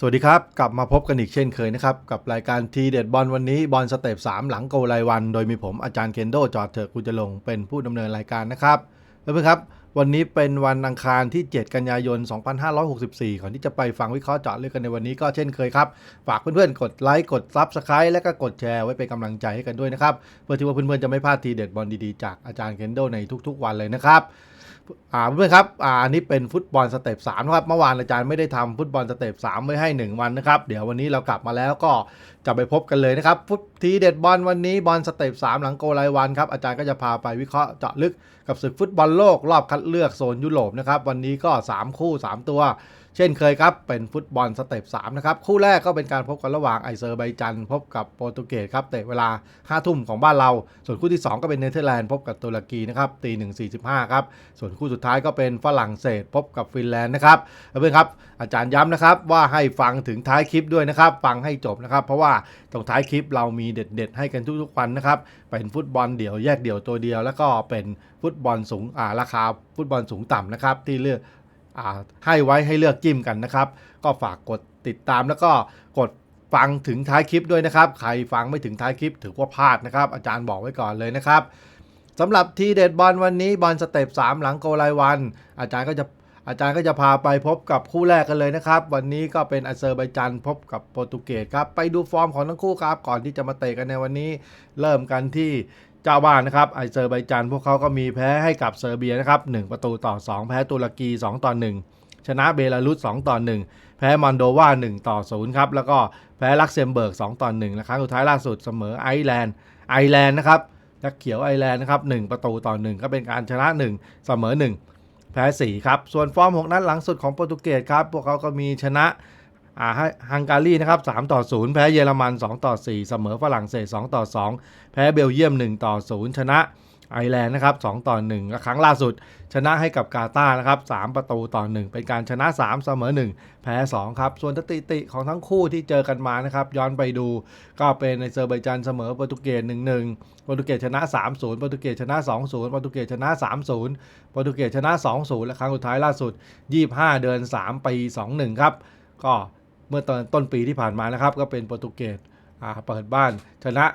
สวัสดีครับ กลับมาพบกันอีกเช่นเคยนะครับ กับรายการทีเด็ดบอลวันนี้บอลสเต็ป3หลังโกลายวัน โดยมีผมอาจารย์เคนโดจอดเถอะกุจะลงเป็นผู้ดำเนินรายการนะครับเพื่อนครับ วันนี้เป็นวันอังคารที่ 7 กันยายน 2564 ก่อนที่จะไปฟังวิเคราะห์เจาะลึกกันในวันนี้ก็เช่นเคยครับ ฝากเพื่อนๆ กดไลค์กดซับสไครต์และก็กดแชร์ไว้เป็นกำลังใจให้กันด้วยนะครับเพื่อที่ว่าเพื่อนๆจะไม่พลาดทีเด็ดบอลดีๆจากอาจารย์เคนโดในทุกๆ วันเลยนะครับ อ่าเพื่อนๆครับอ่าอันนี้เป็นฟุตบอลสเต็ปสามครับเมื่อวานอาจารย์ไม่ได้ทำฟุตบอลสเต็ปสามไว้ให้ 1 วันนะครับ เดี๋ยววันนี้เรากลับมาแล้วก็จะไปพบกันเลยนะครับฟุตทีเด็ดบอลวันนี้บอลสเต็ปสามหลังโกลายวันครับอาจารย์ก็จะพาไปวิเคราะห์เจาะลึกกับศึกฟุตบอลโลกรอบคัดเลือกโซนยุโรปนะครับวันนี้ก็ 3 คู่ 3 ตัว เช่นเคยครับ เป็นฟุตบอลสเต็ป3นะครับ คู่แรกก็เป็นการพบกันระหว่างไอเซอร์ไบจันพบกับโปรตุเกสครับเตะเวลา5ทุ่มของบ้านเรา ส่วนคู่ที่ 2 ก็เป็นเนเธอร์แลนด์พบกับตุรกีนะครับตีหนึ่งสี่สิบห้าครับ ส่วนคู่สุดท้ายก็เป็นฝรั่งเศสพบกับฟินแลนด์นะครับเพื่อนครับอาจารย์ย้ำนะครับว่าให้ฟังถึงท้ายคลิปด้วยนะครับ ฟังให้จบนะครับ เพราะว่าตรงท้ายคลิปเรามีเด็ด ๆ ให้กันทุกๆวันนะครับเป็นฟุตบอลเดี่ยวแยกเดี่ยวตัวเดียว แล้วก็เป็นฟุตบอลสูงอ่าราคาฟุตบอลสูงต่ำนะครับที่เลือก ให้ไว้ให้เลือกจิ้มกันนะครับ ก็ฝากกดติดตามแล้วก็กดฟังถึงท้ายคลิปด้วยนะครับ ใครฟังไม่ถึงท้ายคลิปถือว่าพลาดนะครับ อาจารย์บอกไว้ก่อนเลยนะครับสำหรับทีเด็ดบอลวันนี้บอลสเต็ป3หลังโกลายวัน อาจารย์ก็จะอาจารย์ก็จะพาไปพบกับคู่แรกกันเลยนะครับ วันนี้ก็เป็นอาเซอร์ไบจันพบกับโปรตุเกสครับ ไปดูฟอร์มของทั้งคู่ครับ ก่อนที่จะมาเตะกันในวันนี้ เริ่มกันที่ เจ้าบ้านนะครับไอเซอร์ไบจันพวกเขาก็มีแพ้ให้กับเซอร์เบียนะครับ1ประตูต่อ 2 แพ้ตุรกี 2 ต่อ 1 ชนะเบลารุส 2 ต่อ 1 แพ้มอนโดวา1 ต่อ 0 ครับ แล้วก็แพ้ลักเซมเบิร์ก 2 ต่อ1และครั้งสุดท้ายล่าสุดเสมอไอร์แลนด์ไอร์แลนด์นะครับนักเขียวไอร์แลนด์นะครับ1ประตูต่อ 1 ก็เป็นการชนะ 1 เสมอ 1 แพ้4ครับส่วนฟอร์ม 6 นัดหลังสุดของโปรตุเกสครับพวกเขาก็มีชนะ อ่าฮังการีนะครับ3ต่อ 0 แพ้เยอรมัน 2 ต่อ 4 เสมอฝรั่งเศส 2 ต่อ 2 แพ้เบลเยียม 1 ต่อ 0 ชนะไอร์แลนด์นะครับ2ต่อ1และครั้งล่าสุด ชนะให้กับกาตาร์นะครับ3ประตูต่อ 1 เป็นการชนะ 3 เสมอ 1 แพ้ 2 ครับ ส่วนสถิติของทั้งคู่ที่เจอกันมานะครับย้อนไปดูก็เป็นในเซอร์ไบจันเสมอโปรตุเกส1-1โปรตุเกสชนะ 3-0โปรตุเกสชนะ 2-0โปรตุเกสชนะ 3-0โปรตุเกสชนะ 2-0 และครั้งสุดท้ายล่าสุด 25 เดือน3ปี 21 ครับก็ เมื่อตอนต้นปีที่ผ่านมานะครับ ก็เป็นโปรตุเกสอ่าเปิดบ้านชนะ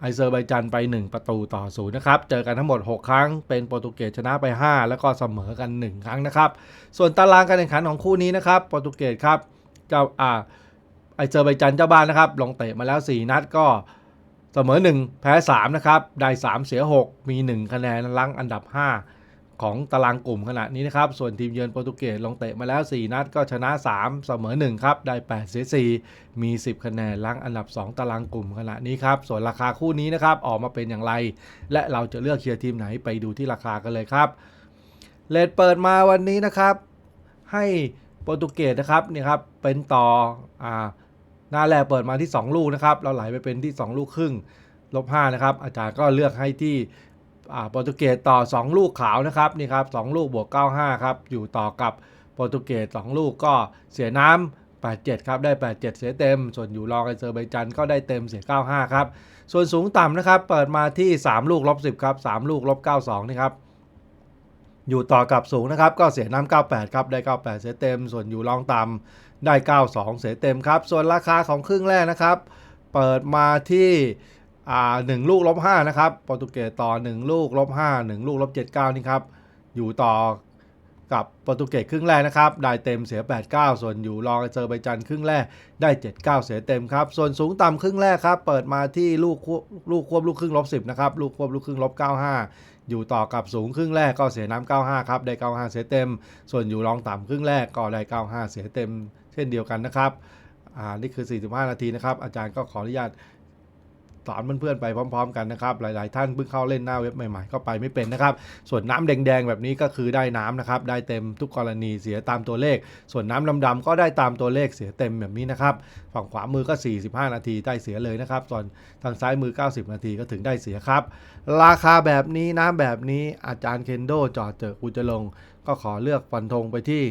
ไอเซอร์ไบจันไป 1 ประตูต่อศูนย์นะครับ เจอกันทั้งหมด 6 ครั้ง เป็นโปรตุเกสชนะไป 5 แล้วก็เสมอกัน 1 ครั้งนะครับ ส่วนตารางการแข่งขันของคู่นี้นะครับ โปรตุเกสครับเจ้าอ่าไอเซอร์ไบจันเจ้าบ้านนะครับ ลงเตะมาแล้ว 4 นัดก็เสมอ 1 แพ้ 3 นะครับ ได้ 3 เสีย 6 มี 1 คะแนนลังอันดับ 5 ของตารางกลุ่มขณะนี้นะครับ ส่วนทีมเยือนโปรตุเกสลงเตะมาแล้ว 4 นัดก็ชนะ 3 เสมอ 1 ครับ ได้8เสีย4มี 10 คะแนนลังอันดับ 2 ตารางกลุ่มขณะนี้ครับ ส่วนราคาคู่นี้นะครับ ออกมาเป็นอย่างไร และเราจะเลือกเชียร์ทีมไหนไปดูที่ราคากันเลยครับเลทเปิดมาวันนี้นะครับ ให้โปรตุเกสนะครับนี่ครับเป็นต่ออ่าหน้าแรกเปิดมาที่ 2 ลูกนะครับ เราไหลไปเป็นที่ 2 ลูกครึ่งลบ5นะครับอาจารย์ก็เลือกให้ที่ โปรตุเกสต่อ 2 ลูกขาวนะครับนี่ครับ2ลูกบวก 95 ครับ อยู่ต่อกับโปรตุเกส2ลูกก็เสียน้ำ87 ครับ ได้ 87 เสียเต็ม ส่วนอยู่รองไอเซอร์ไบจันก็ได้เต็มเสีย 95 ครับ ส่วนสูงต่ำนะครับ เปิดมาที่ 3 ลูกลบ 10 ครับ 3 ลูกลบ 92 นี่ครับ อยู่ต่อกับสูงนะครับ ก็เสียน้ำ98 ครับ ได้ 98 เสียเต็ม ส่วนอยู่รองต่ำได้ 92 เสียเต็มครับ ส่วนราคาของครึ่งแรกนะครับ เปิดมาที่ อ่าหนึ่งลูกลบห้านะครับโปรตุเกสต่อ1ลูกลบห้าหนึ่งลูกลบเจ็ดเก้านี่ครับอยู่ต่อกับโปรตุเกสครึ่งแรกนะครับ ได้เต็มเสีย 89 ส่วนอยู่รองเซอร์ไบจันครึ่งแรกได้ 79 เสียเต็มครับ ส่วนสูงต่ำครึ่งแรกครับ เปิดมาที่ลูกลูกควบลูกครึ่งลบ10นะครับ ลูกควบลูกครึ่งลบ95 อยู่ต่อกับสูงครึ่งแรกก็เสียน้ำ95 ครับ ได้ 95 เสียเต็ม ส่วนอยู่รองต่ำครึ่งแรกก็ได้ 95 เสียเต็ม เช่นเดียวกันนะครับ อ่า นี่คือ 45 นาทีนะครับ อาจารย์ก็ขออนุญาต สอนเพื่อนๆไปพร้อม ๆ กันนะครับ หลายๆ ท่านเพิ่งเข้าเล่นหน้าเว็บใหม่ๆก็ไปไม่เป็นนะครับ ส่วนน้ำแดงๆแบบนี้ก็คือได้น้ำนะครับ ได้เต็มทุกกรณีเสียตามตัวเลข ส่วนน้ำดำๆก็ได้ตามตัวเลขเสียเต็มแบบนี้นะครับ ฝั่งขวามือก็ 45 นาทีได้เสียเลยนะครับ ส่วนทางซ้ายมือ 90 นาทีก็ถึงได้เสียครับ ราคาแบบนี้น้ำแบบนี้อาจารย์เคนโดจอดเจอกูจลงก็ขอเลือกฟันธงไปที่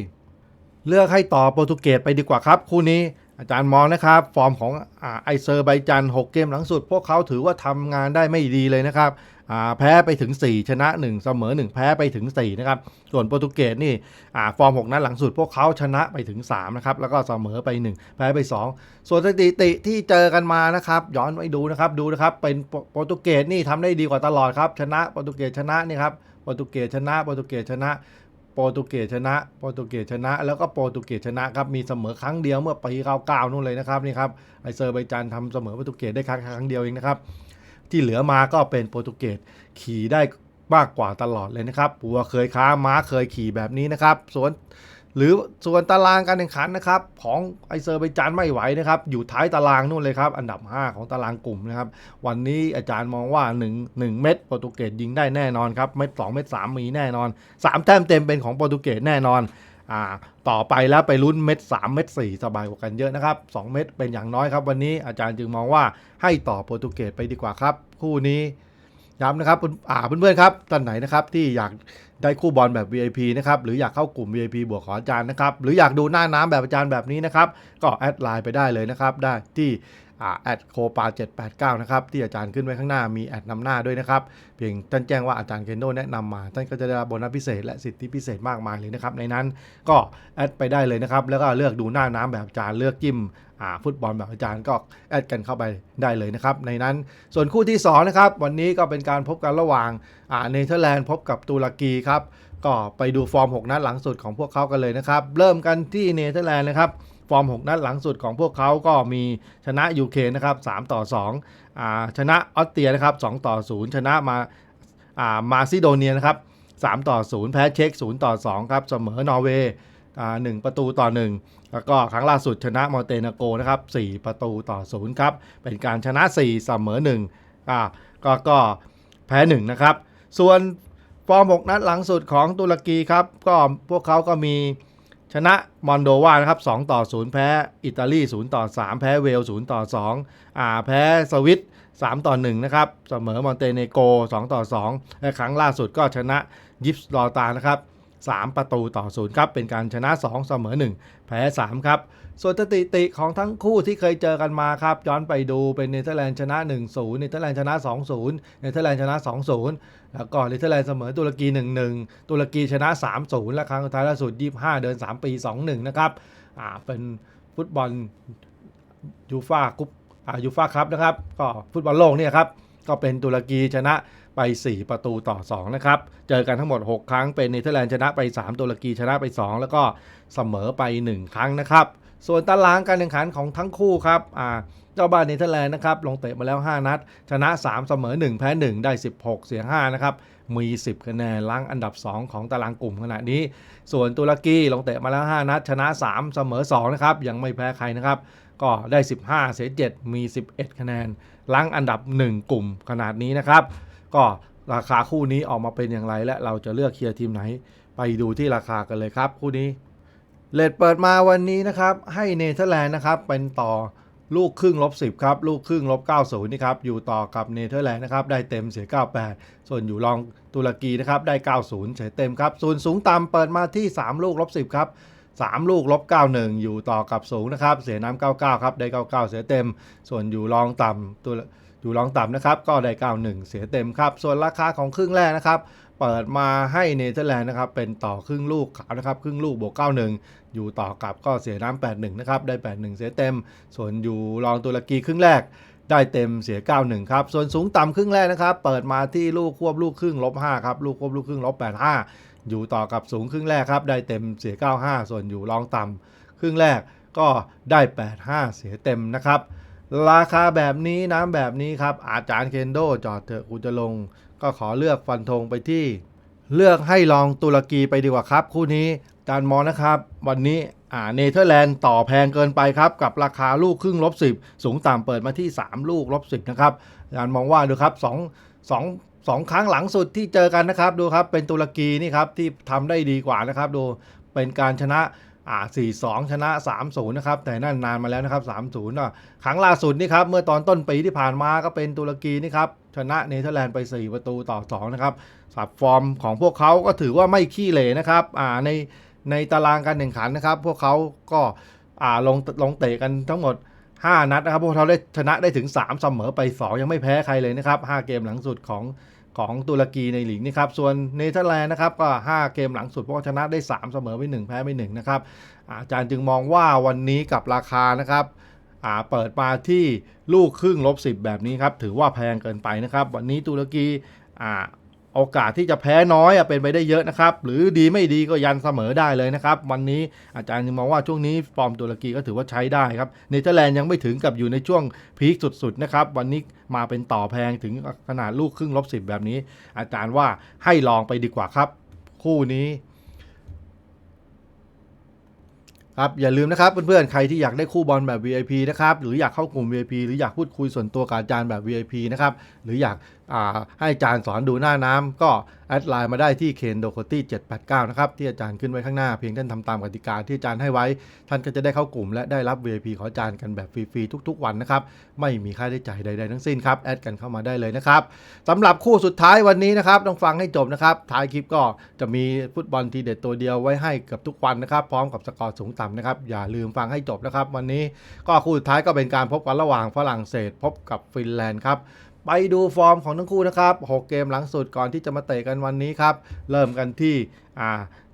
เลือกให้ต่อโปรตุเกสไปดีกว่าครับ คู่นี้ อาจารย์มองนะครับ ฟอร์มของอไอเซอร์ไบจัน 6 เกมหลังสุด พวกเขาถือว่าทำงานได้ไม่ดีเลยนะครับแพ้ไปถึง 4 ชนะ 1 เสมอ 1 แพ้ไปถึง 4 นะครับ ส่วนโปรตุเกสนี่ฟอร์ม 6 นัดหลังสุด พวกเขาชนะไปถึง 3 นะครับ แล้วก็เสมอไป 1 แพ้ไป 2 ส่วนสถิติที่เจอกันมานะครับ ย้อนไปดูนะครับ ดูนะครับ เป็นโปรโปรตุเกสนี่ทำได้ดีกว่าตลอดครับ ชนะโปรตุเกสชนะนี่ครับ โปรตุเกสชนะ โปรตุเกสชนะ โปรตุเกสชนะ โปรตุเกสชนะ แล้วก็โปรตุเกสชนะครับ มีเสมอครั้งเดียวเมื่อปี99นู่นเลยนะครับนี่ครับไอเซอร์ไบจานทำเสมอโปรตุเกสได้ครั้งครั้งเดียวเองนะครับ ที่เหลือมาก็เป็นโปรตุเกสขี่ได้มากกว่าตลอดเลยนะครับปัวเคยค้าม้าเคยขี่แบบนี้นะครับส่วน หรือส่วนตารางการแข่งขันนะครับของไอเซอร์ไบจานไม่ไหวนะครับอยู่ท้ายตารางนู่นเลยครับอันดับ 5 ของตารางกลุ่มนะครับวันนี้อาจารย์มองว่า 1 1 เม็ดโปรตุเกสยิงได้แน่นอนครับเม็ด2เม็ด3มีแน่นอน 3 แต้มเต็มเป็นของโปรตุเกสแน่นอนอ่าต่อไปแล้วไปลุ้นเม็ด3เม็ด4สบายกว่ากันเยอะนะครับ 2 เม็ดเป็นอย่างน้อยครับ วันนี้อาจารย์จึงมองว่าให้ต่อโปรตุเกสไปดีกว่าครับ คู่นี้ ย้ำนะครับอ่าเพื่อนๆครับท่านไหนนะครับที่อยากได้คู่บอลแบบ VIP นะครับหรืออยากเข้ากลุ่ม VIP บวกขออาจารย์นะครับหรืออยากดูหน้าน้ำแบบอาจารย์แบบนี้นะครับก็แอดไลน์ไปได้เลยนะครับได้ที่ แอดโคปา789นะครับที่อาจารย์ขึ้นไว้ข้างหน้ามีแอดนำหน้าด้วยนะครับเพียงท่านแจ้งว่าอาจารย์เคนโดแนะนำมาท่านก็จะได้รับโบนัสพิเศษและสิทธิพิเศษมากมายเลยนะครับในนั้นก็แอดไปได้เลยนะครับแล้วก็เลือกดูหน้าน้ำแบบอาจารย์เลือกจิ้มฟุตบอลแบบอาจารย์ก็แอดกันเข้าไปได้เลยนะครับในนั้นส่วนคู่ที่สองนะครับวันนี้ก็เป็นการพบกันระหว่างเนเธอร์แลนด์พบกับตุรกีครับก็ไปดูฟอร์ม 6 นัดหลังสุดของพวกเขากันเลยนะครับ เริ่มกันที่เนเธอร์แลนด์นะครับ ฟอร์ม 6 นัดหลังสุดของพวกเขาก็มีชนะยูเครนนะครับ3ต่อ2อ่าชนะออสเตรียนะครับ2ต่อ0ชนะมาอ่ามาซิโดเนียนะครับ3ต่อ0แพ้เช็ก0ต่อ2ครับเสมอนอร์เวย์อ่า1ประตูต่อ 1 แล้วก็ครั้งล่าสุดชนะมอเตเนโกนะครับ4ประตูต่อ 0 ครับ เป็นการชนะ 4 เสมอ1อ่าก็ก็แพ้ 1 นะครับ ส่วนฟอร์ม 6 นัดหลังสุดของตุรกีครับ ก็พวกเขาก็มี ชนะมอนโดวานะครับ2ต่อ 0 แพ้อิตาลี 0 ต่อ 3 แพ้เวล 0 ต่อ 2 อ่า แพ้สวิต3ต่อ 1 นะครับ เสมอมอนเตเนโก 2 ต่อ 2 และครั้งล่าสุดก็ชนะยิปส์ลอตานะครับ 3 ประตูต่อ 0 ครับ เป็นการชนะ 2 เสมอ 1 แพ้ 3 ครับ ส่วนสถิติของทั้งคู่ที่เคยเจอกันมาครับ ย้อนไปดูเป็นเนเธอร์แลนด์ชนะ 1-0 เนเธอร์แลนด์ชนะ 2-0 เนเธอร์แลนด์ชนะ 2-0 แล้วก็เนเธอร์แลนด์เสมอตุรกี 1-1 ตุรกีชนะ 3-0 และครั้งสุดท้ายล่าสุด 25 เดิน3 ปี 2-1 นะครับอ่าเป็นฟุตบอลยูฟ่าคุปอ่ายูฟ่าคัพนะครับ ก็ฟุตบอลโลกเนี่ยครับ ก็เป็นตุรกีชนะไป 4 ประตูต่อ 2 นะครับ เจอกันทั้งหมด 6 ครั้ง เป็นเนเธอร์แลนด์ชนะไป 3 ตุรกีชนะไป 2 แล้วก็เสมอไป 1 ครั้งนะครับ ส่วนตารางการแข่งขันของทั้งคู่ครับอ่าเจ้าบ้านเนเธอร์แลนด์นะครับลงเตะมาแล้ว 5 นัด ชนะ 3 เสมอ 1 แพ้ 1 ได้ 16 เสีย 5 นะครับ มี 10 คะแนนล้างอันดับ 2 ของตารางกลุ่มขณะนี้ ส่วนตุรกีลงเตะมาแล้ว 5 นัด ชนะ 3 เสมอ 2 นะครับ ยังไม่แพ้ใครนะครับ ก็ได้ 15 เสีย 7 มี 11 คะแนนล้างอันดับ 1 กลุ่มขนาดนี้นะครับ ก็ราคาคู่นี้ออกมาเป็นอย่างไรและเราจะเลือกเคลียร์ทีมไหน ไปดูที่ราคากันเลยครับ คู่นี้ เลทเปิดมาวันนี้นะครับ ให้เนเธอร์แลนด์นะครับ เป็นต่อลูกครึ่งลบ10ครับ ลูกครึ่งลบ90นี่ครับ อยู่ต่อกับเนเธอร์แลนด์นะครับ ได้เต็มเสีย 98 ส่วนอยู่รองตุรกีนะครับ ได้ 90 เสียเต็มครับ ส่วนสูงต่ำเปิดมาที่ 3 ลูกลบ10ครับ3 ลูกลบ91 อยู่ต่อกับสูงนะครับ เสียน้ำ99 ครับ ได้ 99 เสียเต็ม ส่วนอยู่รองต่ำตัวอยู่รองต่ำนะครับ ก็ได้ 91 เสียเต็มครับ ส่วนราคาของครึ่งแรกนะครับ เปิดมาให้เนเธอร์แลนด์นะครับเป็นต่อครึ่งลูกขาวนะครับครึ่งลูกบวก 91 อยู่ต่อกับก็เสียน้ำ81 นะครับ ได้ 81 เสียเต็ม ส่วนอยู่รองตุรกีครึ่งแรกได้เต็มเสีย 91 ครับ ส่วนสูงต่ำครึ่งแรกนะครับ เปิดมาที่ลูกควบลูกครึ่งลบ5ครับ ลูกควบลูกครึ่งลบ85 อยู่ต่อกับสูงครึ่งแรกครับ ได้เต็มเสีย 95 ส่วนอยู่รองต่ำครึ่งแรกก็ได้ 85 เสียเต็มนะครับ ราคาแบบนี้น้ำแบบนี้ครับ อาจารย์เคนโดจอดเถอะกูจะลง ก็ขอเลือกฟันธงไปที่ เลือกให้ลองตุรกีไปดีกว่าครับ คู่นี้อาจารมองนะครับ วันนี้อ่าเนเธอร์แลนด์ต่อแพงเกินไปครับ กับราคาลูกครึ่งลบ10 สูงต่ำเปิดมาที่ 3 ลูกลบ10นะครับอาจารมองว่าดูครับ2 2 2ครั้งหลังสุดที่เจอกันนะครับ ดูครับเป็นตุรกีนี่ครับที่ทำได้ดีกว่านะครับ ดูเป็นการชนะ อ่า4-2 ชนะ 3-0 นะครับ แต่นั่นนานมาแล้วนะครับ 3-0อะครั้งล่าสุดนี่ครับ เมื่อตอนต้นปีที่ผ่านมาก็เป็นตุรกีนี่ครับ ชนะเนเธอร์แลนด์ไป 4 ประตูต่อ 2 นะครับสับฟอร์มของพวกเขาก็ถือว่าไม่ขี้เหร่นะครับอ่าในในตารางการแข่งขันนะครับ พวกเขาก็อ่าลงลงเตะกันทั้งหมด 5 นัดนะครับ พวกเขาได้ชนะได้ถึง 3 เสมอไป 2 ยังไม่แพ้ใครเลยนะครับ 5 เกมหลังสุดของ ของตุรกีในลีกนี่ครับ ส่วนเนเธอร์แลนด์นะครับก็ 5 เกมหลังสุดเพราะว่าชนะได้ 3 เสมอไป 1 แพ้ไป1นะครับ อาจารย์จึงมองว่าวันนี้กับราคานะครับเปิดมาที่ลูกครึ่งลบ10 แบบนี้ครับ ถือว่าแพงเกินไปนะครับ วันนี้ตุรกีอ โอกาสที่จะแพ้น้อยเป็นไปได้เยอะนะครับ หรือดีไม่ดีก็ยันเสมอได้เลยนะครับ วันนี้อาจารย์มองว่าช่วงนี้ฟอร์มตุรกีก็ถือว่าใช้ได้ครับเนเธอร์แลนด์ยังไม่ถึงกับอยู่ในช่วงพีคสุดๆนะครับ วันนี้มาเป็นต่อแพงถึงขนาดลูกครึ่งลบ10แบบนี้ อาจารย์ว่าให้ลองไปดีกว่าครับ คู่นี้ครับอย่าลืมนะครับเพื่อนๆ ใครที่อยากได้คู่บอลแบบ VIP นะครับ หรืออยากเข้ากลุ่ม VIP หรืออยากพูดคุยส่วนตัวกับอาจารย์แบบ VIP นะครับ หรืออยากให้อาจารย์สอนดูหน้าน้ำก็แอดไลน์มาได้ที่เคนโดโคตี้789 นะครับ ที่อาจารย์ขึ้นไว้ข้างหน้าเพียงท่านทำตามกติกาที่อาจารย์ให้ไว้ ท่านก็จะได้เข้ากลุ่ม และได้รับ VIP ของอาจารย์กันแบบฟรีๆทุก ๆ วันนะครับ ไม่มีค่าใช้จ่ายใด ๆ ทั้งสิ้นครับ แอดกันเข้ามาได้เลยนะครับสำหรับคู่สุดท้ายวันนี้นะครับต้องฟังให้จบนะครับท้ายคลิปก็จะมีฟุตบอลทีเด็ดตัวเดียวไว้ให้เกับทุกวันนะครับพร้อมกับสกอร์สูงต่ำนะครับอย่าลืมฟังให้จบนะครับ วันนี้ก็คู่สุดท้ายก็เป็นการพบกันระหว่างฝรั่งเศส พบกับฟินแลนด์ครับ ไปดูฟอร์มของทั้งคู่นะครับ 6 เกมหลังสุดก่อนที่จะมาเตะกันวันนี้ครับ เริ่มกันที่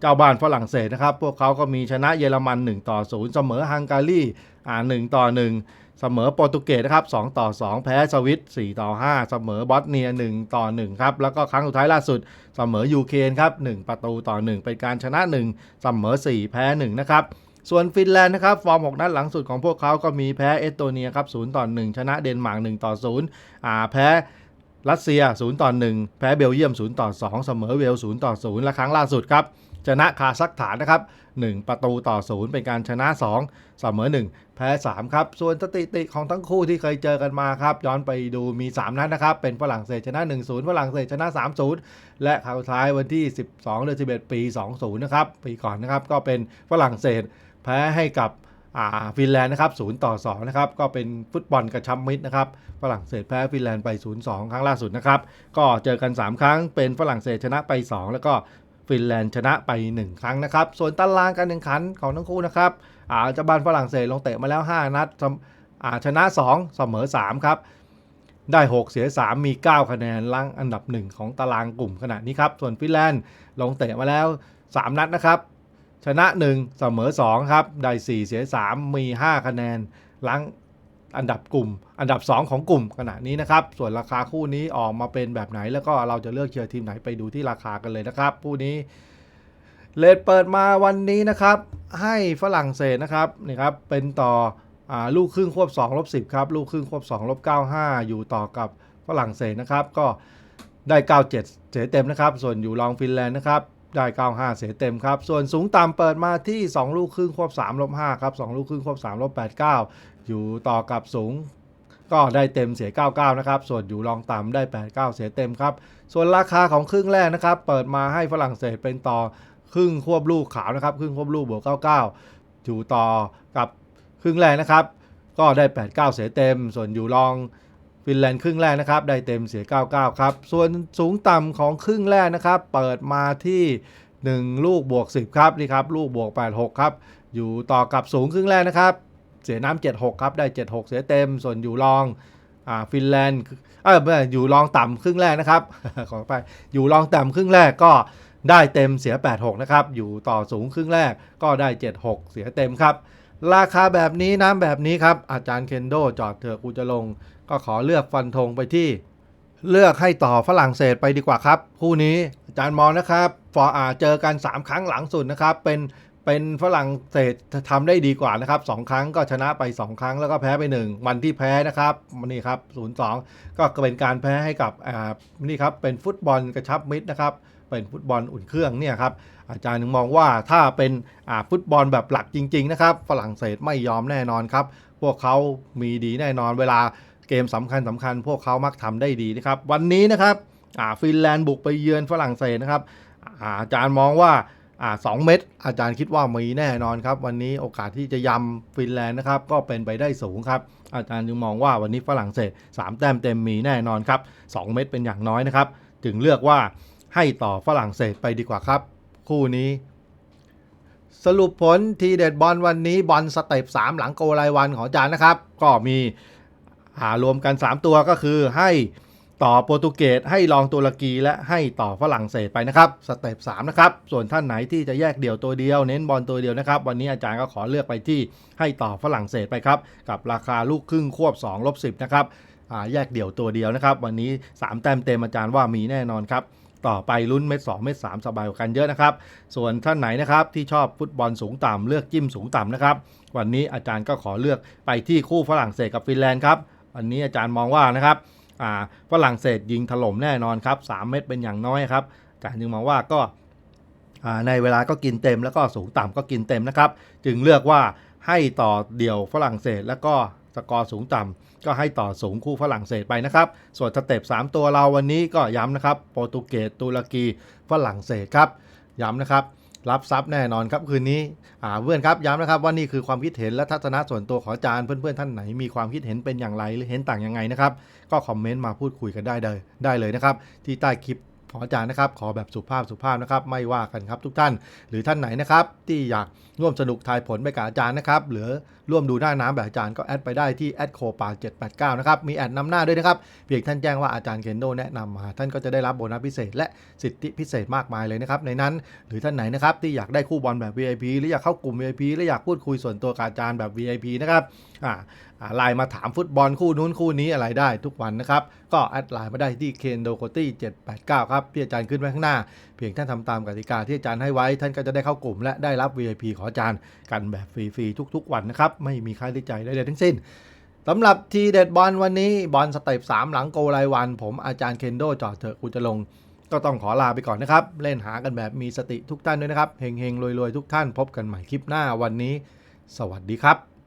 เจ้าบ้านฝรั่งเศสนะครับ พวกเขาก็มีชนะเยอรมัน 1 ต่อ 0 เสมอฮังการีอ่า1ต่อ 1 เสมอโปรตุเกสนะครับ2ต่อ 2 แพ้สวิต4ต่อ 5 เสมอบอสเนีย 1 ต่อ 1 ครับ แล้วก็ครั้งสุดท้ายล่าสุด เสมอยูเครนครับ 1 ประตูต่อ 1 เป็นการชนะ 1 เสมอ 4 แพ้ 1 นะครับ ส่วนฟินแลนด์นะครับฟอร์ม 6 นัดหลังสุดของพวกเขาก็มีแพ้เอสโตเนียครับ0ต่อ1ชนะเดนมาร์ก1ต่อ0อ่าแพ้รัสเซีย0ต่อ1แพ้เบลเยียม0ต่อ2เสมอเวล0ต่อ0และครั้งล่าสุดครับชนะคาซัคสถานนะครับ 1 ประตูต่อ 0 เป็นการชนะ 2 เสมอ 1 แพ้ 3 ครับ ส่วนสถิติของทั้งคู่ที่เคยเจอกันมาครับ ย้อนไปดูมี 3 นัดนะครับ เป็นฝรั่งเศสชนะ 1-0 ฝรั่งเศสชนะ 3-0 และคราวท้ายวันที่ 12 เดือน11 ปี 20 นะครับ ปีก่อนนะครับ ก็เป็นฝรั่งเศส แพ้ให้กับฟินแลนด์นะครับ0ต่อ2นะครับก็เป็นฟุตบอลกระชับมิตรนะครับฝรั่งเศสแพ้ฟินแลนด์ไป0-2 ครั้งล่าสุดนะครับก็เจอกัน 3 ครั้งเป็นฝรั่งเศสชนะไป 2 แล้วก็ฟินแลนด์ชนะไป 1 ครั้งนะครับ ส่วนตารางการแข่งขันของทั้งคู่นะครับอาจ้าบ้านฝรั่งเศสลงเตะมาแล้ว 5 นัดชนะ 2 เสมอ 3 ครับ ได้ 6 เสีย 3 มี 9 คะแนนล่างอันดับ 1 ของตารางกลุ่มขณะนี้ครับ ส่วนฟินแลนด์ลงเตะมาแล้ว 3 นัดนะครับ ชนะ 1 เสมอ 2 ครับ ได้ 4 เสีย 3 มี 5 คะแนนล้างอันดับกลุ่ม อันดับ 2 ของกลุ่มขณะนี้นะครับ ส่วนราคาคู่นี้ออกมาเป็นแบบไหน แล้วก็เราจะเลือกเชียร์ทีมไหนไปดูที่ราคากันเลยนะครับคู่นี้เลทเปิดมาวันนี้นะครับ ให้ฝรั่งเศสนะครับนี่ครับเป็นต่ออลูกครึ่งควบ2ลบ10ครับลูกครึ่งควบ2ลบ95 อยู่ต่อกับฝรั่งเศสนะครับ ก็ได้ 97 เสียเต็มนะครับ ส่วนอยู่รองฟินแลนด์นะครับ ได้ 95 เสียเต็มครับ ส่วนสูงต่ำเปิดมาที่ 2 ลูกครึ่งควบ3ลบ5ครับ 2 ลูกครึ่งควบ3ลบ89 อยู่ต่อกับสูงก็ได้เต็มเสีย 99 นะครับ ส่วนอยู่รองต่ำได้ 89 เสียเต็มครับ ส่วนราคาของครึ่งแรกนะครับ เปิดมาให้ฝรั่งเศสเป็นต่อครึ่งควบลูกขาวนะครับ ครึ่งควบลูกบวก 99 อยู่ต่อกับครึ่งแรกนะครับ ก็ได้ 89 เสียเต็ม ส่วนอยู่รอง ฟินแลนด์ครึ่งแรกนะครับ ได้เต็มเสีย 99 ครับ ส่วนสูงต่ำของครึ่งแรกนะครับ เปิดมาที่ 1 ลูกบวก 10 ครับนี่ครับ ลูกบวก 86 ครับ อยู่ต่อกับสูงครึ่งแรกนะครับ เสียน้ำ76 ครับ ได้ 76 เสียเต็ม ส่วนอยู่รองอ่าฟินแลนด์เออไม่อยู่รองต่ำครึ่งแรกนะครับ ขอไปอยู่รองต่ำครึ่งแรกก็ได้เต็มเสีย 86 นะครับ อยู่ต่อสูงครึ่งแรกก็ได้ 76 เสียเต็มครับ ราคาแบบนี้น้ำแบบนี้ครับ อาจารย์เคนโดจอดเถอะกูจะลง ก็ขอเลือกฟันธงไปที่ เลือกให้ต่อฝรั่งเศสไปดีกว่าครับ คู่นี้อาจารย์มองนะครับฟออาเจอกัน 3 ครั้งหลังสุดนะครับ เป็นเป็นฝรั่งเศสทำได้ดีกว่านะครับสองครั้งก็ชนะไป 2 ครั้งแล้วก็แพ้ไป 1 วันที่แพ้นะครับนี่ครับ0-2 ก็เป็นการแพ้ให้กับอ่านี่ครับเป็นฟุตบอลกระชับมิตรนะครับเป็นฟุตบอลอุ่นเครื่องเนี่ยครับอาจารย์ถึงมองว่าถ้าเป็นฟุตบอลแบบหลักจริง ๆ นะครับ ฝรั่งเศสไม่ยอมแน่นอนครับ พวกเขามีดีแน่นอนเวลา เกมสำคัญสำคัญพวกเขามักทำได้ดีนะครับวันนี้นะครับฟินแลนด์บุกไปเยือนฝรั่งเศสนะครับอาจารย์มองว่าสองเม็ดอาจารย์คิดว่ามีแน่นอนครับ วันนี้โอกาสที่จะยำฟินแลนด์นะครับก็เป็นไปได้สูงครับ อาจารย์จึงมองว่าวันนี้ฝรั่งเศส 3 แต้มเต็มมีแน่นอนครับ 2 เม็ดเป็นอย่างน้อยนะครับ จึงเลือกว่าให้ต่อฝรั่งเศสไปดีกว่าครับ คู่นี้ สรุปผลทีเด็ดบอลวันนี้บอลสเต็ป3หลังโกลายวันของอาจารย์นะครับ ก็มี หารวมกัน 3 ตัวก็คือให้ต่อโปรตุเกสให้ลองตุรกีและให้ต่อฝรั่งเศสไปนะครับสเต็ป3นะครับส่วนท่านไหนที่จะแยกเดี่ยวตัวเดียว เน้นบอลตัวเดียวนะครับ วันนี้อาจารย์ก็ขอเลือกไปที่ให้ต่อฝรั่งเศสไปครับกับราคาลูกครึ่งควบ2ลบ10นะครับอ่าแยกเดี่ยวตัวเดียวนะครับ วันนี้ 3 แต้มเต็มอาจารย์ว่ามีแน่นอนครับต่อไปลุ้นเม็ด2เม็ด3สบายกว่ากันเยอะนะครับ ส่วนท่านไหนนะครับที่ชอบฟุตบอลสูงต่ำเลือกจิ้มสูงต่ำนะครับวันนี้อาจารย์ก็ขอเลือกไปที่คู่ฝรั่งเศสกับฟินแลนด์ครับ วันนี้อาจารย์มองว่านะครับฝรั่งเศสยิงถล่มแน่นอนครับ3เม็ดเป็นอย่างน้อยครับอาจารย์จึงมองว่าก็ในเวลาก็กินเต็มแล้วก็สูงต่ำก็กินเต็มนะครับ จึงเลือกว่าให้ต่อเดี่ยวฝรั่งเศสแล้วก็สกอร์สูงต่ำก็ให้ต่อสูงคู่ฝรั่งเศสไปนะครับ ส่วนสเต็ป3ตัวเราวันนี้ก็ย้ำนะครับ โปรตุเกสตุรกีฝรั่งเศสครับ ย้ำนะครับ รับทรัพย์แน่นอนครับคืนนี้อ่าเพื่อนครับย้ำนะครับว่านี่คือความคิดเห็นและทัศนะส่วนตัวของอาจารย์เพื่อนๆท่านไหนมีความคิดเห็นเป็นอย่างไรหรือเห็นต่างยังไงนะครับก็คอมเมนต์มาพูดคุยกันได้เลยได้เลยนะครับที่ใต้คลิป ของอาจารย์นะครับขอแบบสุภาพสุภาพนะครับไม่ว่ากันครับทุกท่านหรือท่านไหนนะครับที่อยากร่วมสนุกทายผลไปกับอาจารย์นะครับหรือร่วมดูหน้าน้ำแบบอาจารย์ก็แอดไปได้ที่แอดโคปา789นะครับมีแอดนำหน้าด้วยนะครับเพียงท่านแจ้งว่าอาจารย์เคนโดแนะนำมาท่านก็จะได้รับโบนัสพิเศษ และสิทธิพิเศษมากมายเลยนะครับในนั้น หรือท่านไหนนะครับที่อยากได้คู่บอลแบบ VIP หรืออยากเข้ากลุ่ม VIP หรืออยากพูดคุยส่วนตัวกับอาจารย์แบบ VIP นะครับอ่าไลน์มาถามฟุตบอลคู่นู้นคู่นี้อะไรได้ทุกวันนะครับก็แอดไลน์มาได้ที่เคนโดโคตี้789ครับที่อาจารย์ขึ้นไว้ข้างหน้า เพียงท่านทำตามกติกาที่อาจารย์ให้ไว้ ท่านก็จะได้เข้ากลุ่ม และได้รับ VIP ของอาจารย์กันแบบฟรีๆทุก ๆ วันนะครับไม่มีค่าใช้จ่ายใดๆทั้งสิ้นสำหรับทีเด็ดบอลวันนี้บอลสเต็ป3หลังโกรายวัน ผมอาจารย์เคนโดจอดเถอะกูจะลงก็ต้องขอลาไปก่อนนะครับ เล่นหากันแบบมีสติทุกท่านด้วยนะครับ เฮงๆรวยๆ ทุกท่านพบกันใหม่คลิปหน้าวันนี้ สวัสดีครับ